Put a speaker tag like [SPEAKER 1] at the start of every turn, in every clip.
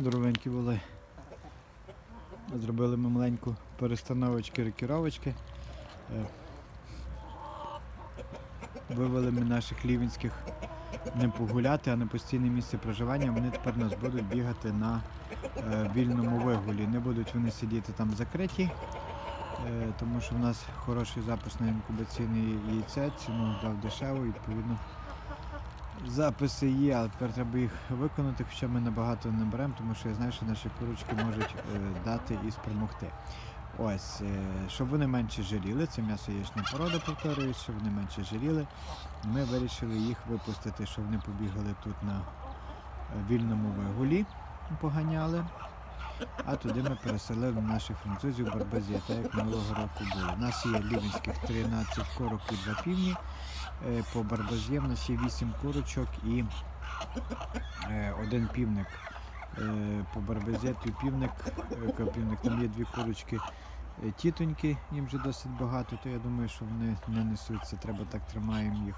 [SPEAKER 1] Здоровенькі були. Зробили ми маленьку перестановочки, рекіровочки. Е, Вивели ми наших лівінських не погуляти, а на постійне місце проживання. Вони тепер нас будуть бігати на е, вільному вигулі. Не будуть вони сидіти там закриті, е, тому що в нас хороший запис на інкубаційне яйце, ціну дав дешево, відповідно. Записи є, але тепер треба їх виконати, хоча ми набагато не беремо, тому що я знаю, що наші курочки можуть е, дати і спромогти. Ось, е, щоб вони менше жаліли, це м'ясо яєчна порода, повторююсь, щоб вони менше жаліли. Ми вирішили їх випустити, щоб вони побігали тут на е, вільному вигулі, поганяли. А туди ми переселили наших французів Барбазє, так як минулого року було. У нас є лівінських 13 корок і 2 півні. Е, По Барбазє в нас є 8 курочок і е, один півник. Е, По Барбазє півник, півник, там є дві курочки тітоньки, їм вже досить багато, то я думаю, що вони не несуться, треба так тримаємо їх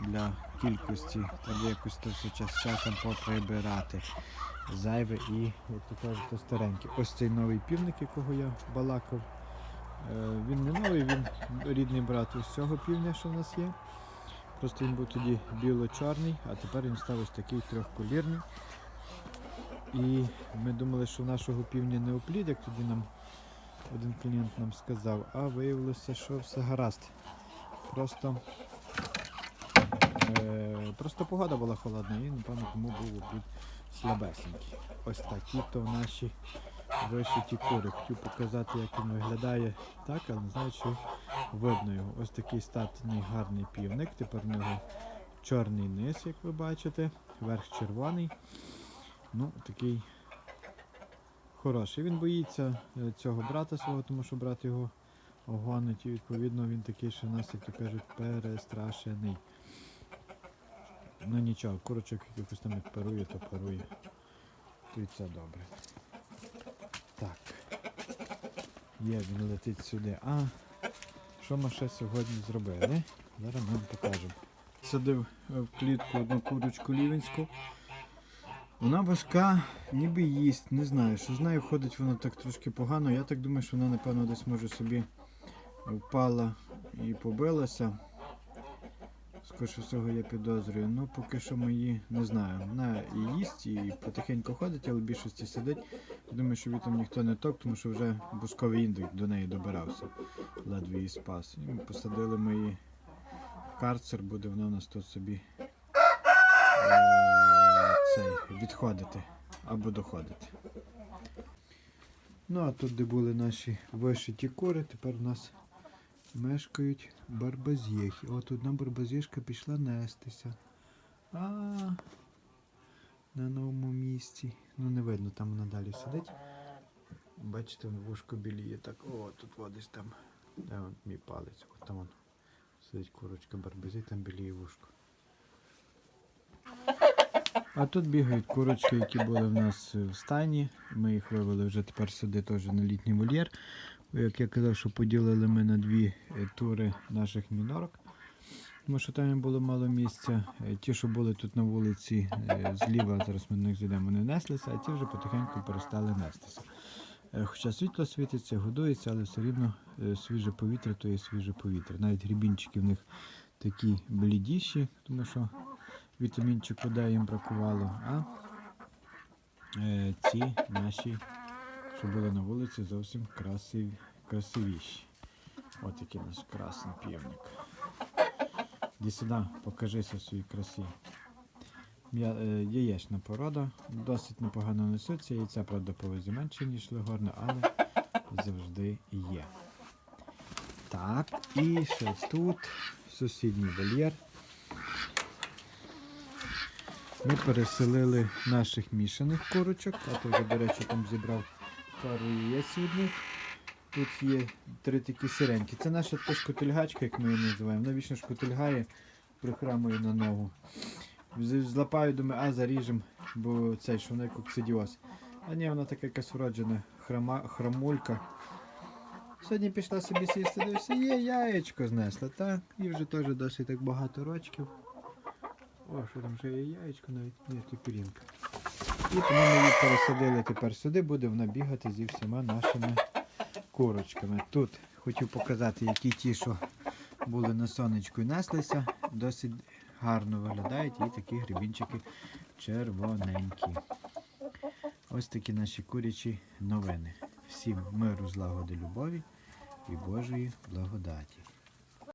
[SPEAKER 1] для кількості. Треба якось то все час часом поприбирати. Зайве і, як то кажуть, то стареньке. Ось цей новий півник, якого я балакав. Е, Він не новий, він рідний брат ось цього півня, що в нас є. Просто він був тоді біло-чорний, а тепер він став ось такий трьохколірний. І ми думали, що нашого півня не оплід, як тоді нам один клієнт нам сказав, а виявилося, що все гаразд. Просто, просто погода була холодна і, напевно, тому був слабесенький. Ось такі то наші вишиті кури. Хотів показати, як він виглядає так, але не знаю, чи видно його. Ось такий статний гарний півник. Тепер в нього чорний низ, як ви бачите, верх червоний. Ну, такий хороший. Він боїться е, цього брата свого, тому що брат його огонить, і відповідно він такий, що нас, як кажуть, перестрашений. Ну нічого, курочок якихось там як парує, то парує. То й це добре. Так. Є, він летить сюди. А що ми ще сьогодні зробили? Зараз ми вам покажемо. Садив е, в клітку одну курочку лівенську. Вона важка, ніби їсть, не знаю, що з нею ходить вона так трошки погано. Я так думаю, що вона, напевно, десь може собі впала і побилася. Скоріше всього я підозрюю. Ну, поки що ми її не знаю. Вона і їсть, і потихеньку ходить, але в більшості сидить. Думаю, що там ніхто не ток, тому що вже бусковий індик до неї добирався. Ледве її спас. І посадили ми її в карцер, буде вона у нас тут собі е, цей, відходити або доходити. Ну а тут, де були наші вишиті кури, тепер у нас мешкають барбазєхи. От одна барбазєшка пішла нестися. А на новому місці. Ну не видно, там вона далі сидить. Бачите, вушко біліє. Так, о, тут водись там. Де вон мій палець? От там вон сидить курочка барбазі, там біліє вушко. А тут бігають курочки, які були в нас в стайні. Ми їх вивели вже тепер сюди теж на літній вольєр. Як я казав, що поділили ми на дві е, тури наших мінорок. Тому що там було мало місця. Е, Ті, що були тут на вулиці е, зліва, зараз ми на них зайдемо, вони неслися, а ті вже потихеньку перестали нестися. Хоча світло світиться, годується, але все рівно свіже повітря то є свіже повітря. Навіть грібінчики в них такі блідіші, тому що вітамінчику Д їм бракувало. А ці наші, що були на вулиці, зовсім красиві, красивіші. Ось який наш красний півник. Іди сюди, покажися в своїй красі. Е, яєчна порода, досить непогано несуться. Яйця, правда, по вазі менше, ніж легорне, але завжди є. Так, і ще тут сусідній вольєр. Ми переселили наших мішаних курочок, а то вже, до речі, там зібрав яєць від. Тут є три такі сиренькі. Це наша шкотильгачка, як ми її називаємо. Вона вічно шкотильгає, прихрамує на ногу. Злапаю, думаю, а заріжем, бо цей, що вона коксидіоз. А ні, вона така якась вроджена храма, храмулька. Сьогодні пішла собі сісти, дивишся, є яєчко знесла, так? І вже теж досить так багато рочків. О, що там вже є яєчко навіть? Ні, то пірінка. І тому ми її пересадили тепер сюди, буде вона бігати зі всіма нашими курочками. Тут хотів показати, які ті, що були на сонечку і неслися, досить гарно виглядають і такі грибінчики червоненькі. Ось такі наші курячі новини. Всім миру, злагоди, любові і Божої благодаті.